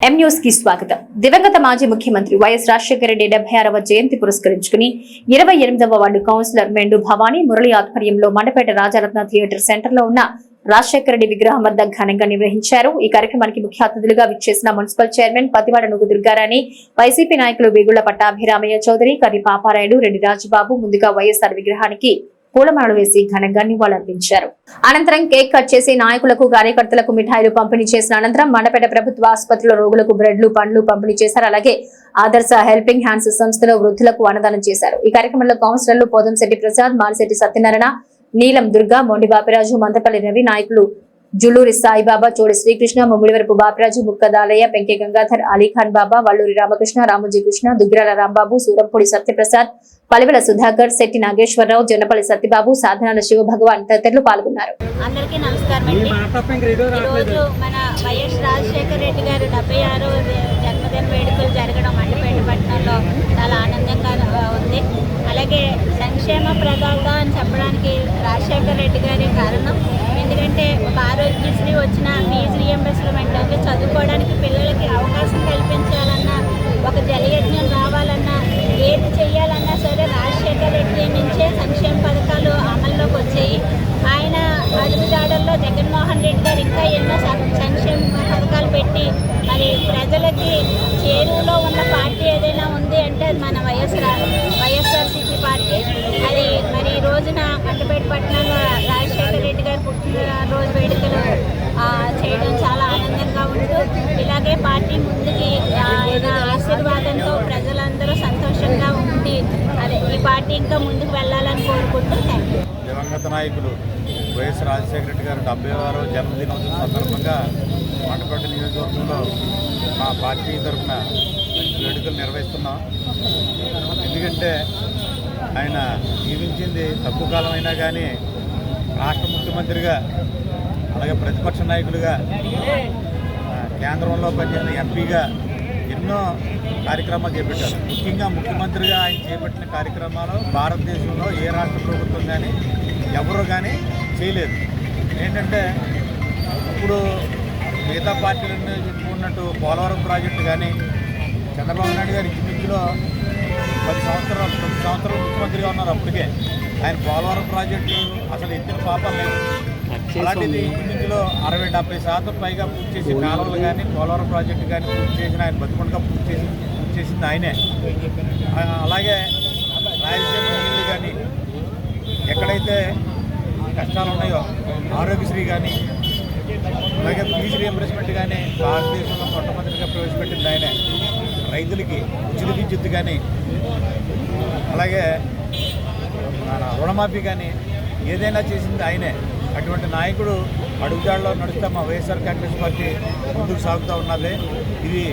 ఎం న్యూస్కి స్వాగతం. దివంగత మాజీ ముఖ్యమంత్రి వైఎస్ రాజశేఖర రెడ్డి డెబ్బై ఆరవ జయంతి పురస్కరించుకుని ఇరవై ఎనిమిదవ వార్డు కౌన్సిలర్ మెండు భవానీ మురళి ఆధ్వర్యంలో మండపేట రాజరత్న థియేటర్ సెంటర్లో ఉన్న రాజశేఖర రెడ్డి విగ్రహం వద్ద ఘనంగా నిర్వహించారు. ఈ కార్యక్రమానికి ముఖ్య అతిథులుగా విచ్చేసిన మున్సిపల్ చైర్మన్ పతివాడ నుగు దుర్గారాణి వైసీపీ నాయకులు వేగుళ్ళ పట్టాభిరామయ్య చౌదరి కర్రి పాపారాయుడు రెడ్డి రాజబాబు ముందుగా వైఎస్ఆర్ విగ్రహానికి పూలమాలలు వేసి ఘనంగా నివాళులర్పించారు. అనంతరం కేక్ కట్ చేసి నాయకులకు కార్యకర్తలకు మిఠాయిలు పంపిణీ చేసిన అనంతరం మండపేట ప్రభుత్వ ఆసుపత్రిలో రోగులకు బ్రెడ్లు పండ్లు పంపిణీ చేశారు. అలాగే ఆదర్శ హెల్పింగ్ హ్యాండ్స్ సంస్థలో వృద్ధులకు అన్నదానం చేశారు. ఈ కార్యక్రమంలో కౌన్సిలర్లు పోదంశెట్టి ప్రసాద్ మాలిశెట్టి సత్యనారాయణ నీలం దుర్గా మొండి బాపిరాజు మందపల్లి రవి నాయకులు జులూరి సాయిబాబా చోడి శ్రీకృష్ణ ముమ్మిడివరపు బాపిరాజు ముక్కదాలయ్య పెంకె గంగాధర్ అలీఖాన్ బాబా వల్లూరి రామకృష్ణ రామజీ కృష్ణ దుగ్గిరాల రాంబాబు సూరంపూడి సత్యప్రసాద్ పలివెల సుధాకర్ శెట్టి నాగేశ్వరరావు జొన్నపల్లి సత్యబాబు సాధనాల శివభగవాన్ తదితరులు పాల్గొన్నారు. అందరికీ నమస్కారం ఈరోజు మన వైఎస్ రాజశేఖర రెడ్డి గారు డెబ్బై ఆరో జన్మదిన వేడుకలు జరగడం మండపేట పట్టణంలో చాలా ఆనందంగా ఉంది. అలాగే సంక్షేమ ప్రదాత అని చెప్పడానికి రాజశేఖర రెడ్డి గారి కారణం. ఎందుకంటే ఒక ఆరోగ్యశ్రీ వచ్చిన ఫీజు రియంబర్స్మెంట్ అంటే చదువుకోవడానికి పిల్లలకి అవకాశం కల్పించాలన్నా ఒక జలయజ్ఞం రావాలన్నా ఏది చేయాలన్నా సరే రాజశేఖర రెడ్డి నుంచే సంక్షేమ పథకాలు అమల్లోకి వచ్చాయి. ఆయన అడుగుజాడల్లో జగన్మోహన్ రెడ్డి గారు ఇంకా ఎన్నో సం- సంక్షేమ పథకాలు పెట్టి మరి ప్రజలకి చేరువలో ఉన్న పార్టీ ఏదైనా ఉంది అంటే అది మన వైఎస్ఆర్ వైఎస్ఆర్సీపీ పార్టీ అది మరి ఈ సూర్యాపేట మండపేట పట్టణంలో రాజశేఖర రెడ్డి గారి పుట్టినరోజు వేడుకలు చేయడం చాలా ఆనందంగా ఉంటూ ఇలాగే పార్టీ ముందుకి ఆయన ఆశీర్వాదంతో ప్రజలందరూ సంతోషంగా ఉండి అదే ఈ పార్టీ ఇంకా ముందుకు వెళ్ళాలని కోరుకుంటూ థ్యాంక్ యూ దివంగత నాయకులు వైఎస్ రాజశేఖర రెడ్డి గారు డెబ్బై ఆరో జన్మదినోత్సవం సందర్భంగా మండపేట నియోజకవర్గంలో మా పార్టీ తరఫున వేడుకలు నిర్వహిస్తున్నాం. ఎందుకంటే ఆయన జీవించింది తక్కువ కాలం అయినా కానీ రాష్ట్ర ముఖ్యమంత్రిగా అలాగే ప్రతిపక్ష నాయకులుగా కేంద్రంలో పనిచేసిన ఎంపీగా ఎన్నో కార్యక్రమాలు చేపట్టారు. ముఖ్యంగా ముఖ్యమంత్రిగా ఆయన చేపట్టిన కార్యక్రమాలు భారతదేశంలో ఏ రాష్ట్ర ప్రభుత్వం కానీ ఎవరు కానీ చేయలేదు. ఏంటంటే ఇప్పుడు మిగతా పార్టీలన్నీ చెప్పుకున్నట్టు పోలవరం ప్రాజెక్టు కానీ చంద్రబాబు నాయుడు గారి ఇంచుమించులో పది సంవత్సరాలు పది సంవత్సరాలు ముఖ్యమంత్రిగా ఉన్నారు అప్పటికే. ఆయన పోలవరం ప్రాజెక్టు అసలు ఎత్తిన పాపం లేదు. అలాంటిది ఇంచుమించులో అరవై డెబ్బై శాతం పైగా పూర్తి చేసి కాలువలు కానీ పోలవరం ప్రాజెక్టు కానీ పూర్తి చేసిన ఆయన బతుకుండగా పూర్తి చేసి పూర్తి చేసింది ఆయనే. అలాగే రాయలసీమ నీళ్ళు కానీ ఎక్కడైతే కష్టాలు ఉన్నాయో ఆరోగ్యశ్రీ కానీ అలాగే ఫీజు రియంబర్స్మెంట్ కానీ భారతదేశంలో మొట్టమొదటిగా ప్రవేశపెట్టింది ఆయనే. రైతులకి ఉచిత విద్యుత్ కానీ అలాగే మన రుణమాఫీ కానీ ఏదైనా చేసింది ఆయనే. అటువంటి నాయకుడు అడుగుజాడలో నడుస్తా మా వైఎస్ఆర్ కాంగ్రెస్ పార్టీ ముందుకు సాగుతూ ఉన్నది. ఇది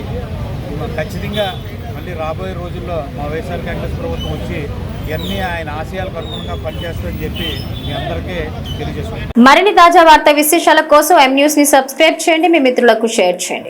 ఖచ్చితంగా మళ్ళీ రాబోయే రోజుల్లో మా వైఎస్ఆర్ కాంగ్రెస్ ప్రభుత్వం వచ్చి ఇవన్నీ ఆయన ఆశయాలకు అనుగుణంగా పనిచేస్తుందని చెప్పి మీ అందరికీ తెలియజేస్తున్నాను. మరిన్ని తాజా వార్త విశేషాల కోసం ఎం న్యూస్ని సబ్స్క్రైబ్ చేయండి. మీ మిత్రులకు షేర్ చేయండి.